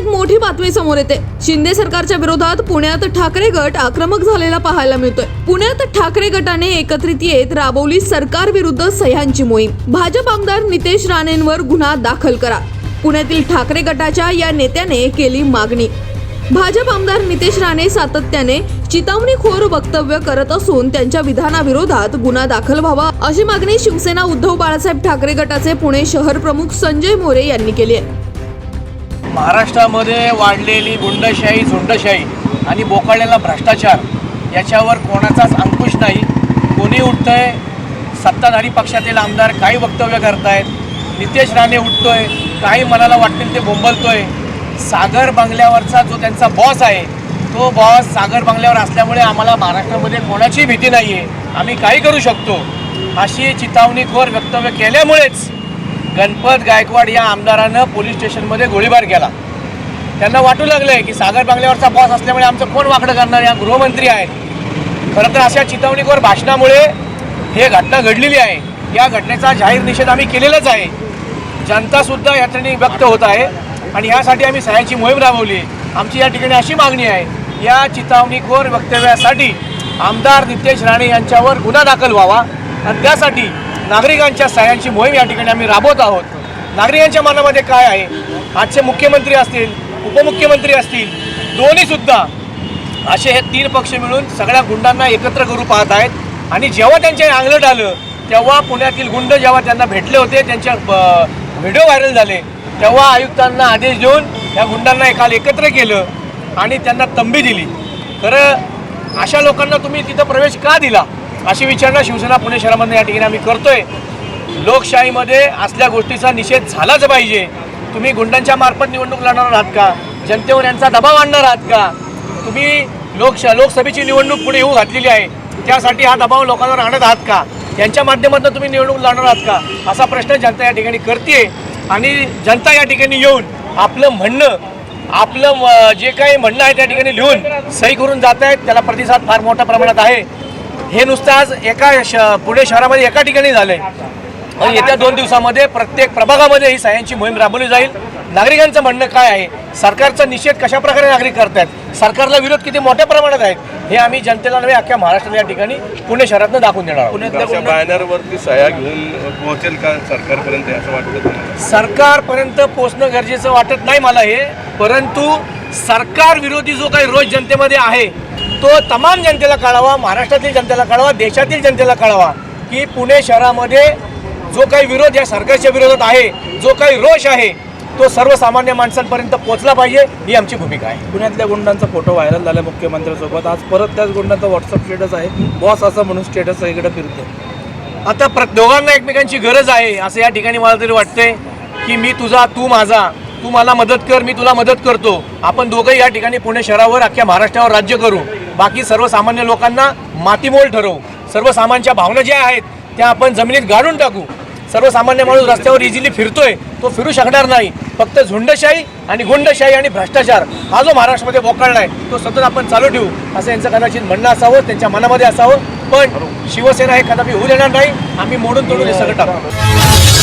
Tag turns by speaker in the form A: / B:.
A: एक मोठी बातमी समोर येते. शिंदे सरकारच्या विरोधात पुण्यात ठाकरे गट आक्रमक झालेला पाहायला मिळतोय. पुण्यात ठाकरे गटाने एकत्रित येत राबवली सरकार विरुद्ध सह्यांची मोहीम. भाजप आमदार नितेश राणेंवर गुन्हा दाखल करा. पुण्यातील ठाकरे गटाच्या या नेत्याने केली मागणी. भाजप आमदार नितेश राणे सातत्याने चितावणीखोर वक्तव्य करत असून त्यांच्या विधानाविरोधात गुन्हा दाखल व्हावा अशी मागणी शिवसेना उद्धव बाळासाहेब ठाकरे गटाचे पुणे शहर प्रमुख संजय मोरे यांनी केली आहे.
B: महाराष्ट्रामध्ये वाढलेली गुंडशाही झुंडशाही आणि बोकाळलेला भ्रष्टाचार याच्यावर कोणाचाच अंकुश नाही. कोणी उठतंय सत्ताधारी पक्षातील आमदार काही वक्तव्य करतायत. नितेश राणे उठतोय काही मनाला वाटतील ते बोंबलतोय. सागर बंगल्यावरचा जो त्यांचा बॉस आहे तो बॉस सागर बंगल्यावर असल्यामुळे आम्हाला महाराष्ट्रामध्ये कोणाची भीती नाही आहे आम्ही काही करू शकतो. अशी चितावणीखोर वक्तव्य केल्यामुळेच गणपत गायकवाड या आमदारानं पोलीस स्टेशनमध्ये गोळीबार केला. त्यांना वाटू लागलं आहे की सागर बांगल्यावरचा बॉस असल्यामुळे आमचं कोण वाकडं करणार? या गृहमंत्री आहेत. खरं तर अशा चितवणीखोर भाषणामुळे हे घटना घडलेली आहे. या घटनेचा जाहीर निषेध आम्ही केलेलाच आहे. जनतासुद्धा या ठिकाणी व्यक्त होत आहे आणि यासाठी आम्ही सह्याची मोहीम राबवली आमची या ठिकाणी अशी मागणी आहे या चितावणीखोर वक्तव्यासाठी आमदार नितेश राणे यांच्यावर गुन्हा दाखल व्हावा. आणि त्यासाठी नागरिकांच्या सहाय्यांची मोहीम या ठिकाणी आम्ही राबवत आहोत. नागरिकांच्या मनामध्ये काय आहे? आजचे मुख्यमंत्री असतील उपमुख्यमंत्री असतील दोन्हीसुद्धा असे हे तीन पक्ष मिळून सगळ्या गुंडांना एकत्र करू पाहत आहेत. आणि जेव्हा त्यांच्या अंगलट आलं तेव्हा पुण्यातील गुंड जेव्हा त्यांना भेटले होते त्यांच्या व्हिडिओ व्हायरल झाले तेव्हा आयुक्तांना आदेश देऊन या गुंडांना एकाल एकत्र केलं आणि त्यांना तंबी दिली. तर अशा लोकांना तुम्ही तिथं प्रवेश का दिला? अशी विचारणा शिवसेना पुणे शहरामध्ये या ठिकाणी आम्ही करतोय. लोकशाहीमध्ये असल्या गोष्टीचा निषेध झालाच पाहिजे. तुम्ही गुंडांच्या मार्फत निवडणूक लढणार आहात का? जनतेवर यांचा दबाव आणणार आहात का? तुम्ही लोकशा लोकसभेची निवडणूक पुढे येऊ घातलेली आहे. त्यासाठी हा दबाव लोकांवर आणत आहात का? यांच्या माध्यमातून तुम्ही निवडणूक लढणार आहात का? असा प्रश्न जनता या ठिकाणी करते आणि जनता या ठिकाणी येऊन आपलं म्हणणं आपलं जे काही म्हणणं आहे त्या ठिकाणी लिहून सही करून जात आहेत. त्याला प्रतिसाद फार मोठ्या प्रमाणात आहे. हे नुसतं आज एका श पुणे शहरामध्ये एका ठिकाणी झालंय. आणि येत्या दोन दिवसामध्ये प्रत्येक प्रभागामध्ये ही सह्यांची मोहीम राबवली जाईल. नागरिकांचं म्हणणं काय आहे? सरकारचा निषेध कशा प्रकारे नागरिक करतायत? सरकारला विरोध किती मोठ्या प्रमाणात आहेत? हे आम्ही जनतेला नव्हे अख्ख्या महाराष्ट्राला या ठिकाणी पुणे शहरातनं दाखवून देणार
C: बॅनरवरती सह्या घेऊन पोहोचेल का सरकारपर्यंत असं वाटतं
B: सरकारपर्यंत पोचणं गरजेचं वाटत नाही मला हे. परंतु सरकार विरोधी जो काही रोज जनतेमध्ये आहे तो तमाम जनतेला कळावा महाराष्ट्रातील जनतेला कळावा देशातील जनतेला कळावा की पुणे शहरामध्ये जो काही विरोध या सरकारच्या विरोधात आहे जो काही रोष आहे तो सर्वसामान्य माणसांपर्यंत पोहोचला पाहिजे ही आमची भूमिका आहे.
D: पुण्यातल्या गुंडांचा फोटो व्हायरल झाला मुख्यमंत्र्यांसोबत. आज परत त्याच गुंडांचा व्हॉट्सअप स्टेटस आहे. बॉस असं म्हणून स्टेटस सगळीकडे फिरते
B: आता प्र दोघांना एकमेकांची गरज आहे असं या ठिकाणी मला तरी वाटतंय की मी तुझा तू माझा तू मला मदत कर मी तुला मदत करतो. आपण दोघंही या ठिकाणी पुणे शहरावर अख्ख्या महाराष्ट्रावर राज्य करू. बाकी सर्वसामान्य लोकांना मातीमोल ठरवू. सर्वसामान्यांच्या भावना ज्या आहेत त्या आपण जमिनीत गाडून टाकू. सर्वसामान्य माणूस रस्त्यावर इझिली फिरतोय तो फिरू शकणार नाही. फक्त झुंडशाही आणि गुंडशाही आणि भ्रष्टाचार हा जो महाराष्ट्रामध्ये बोकाळलाय तो सतत आपण चालू ठेवू. असं यांचं कदाचित म्हणणं असावं त्यांच्या मनामध्ये असावं. पण शिवसेना हे कदापि होऊ देणार नाही. आम्ही मोडून तोडून हे सगळं टाकू.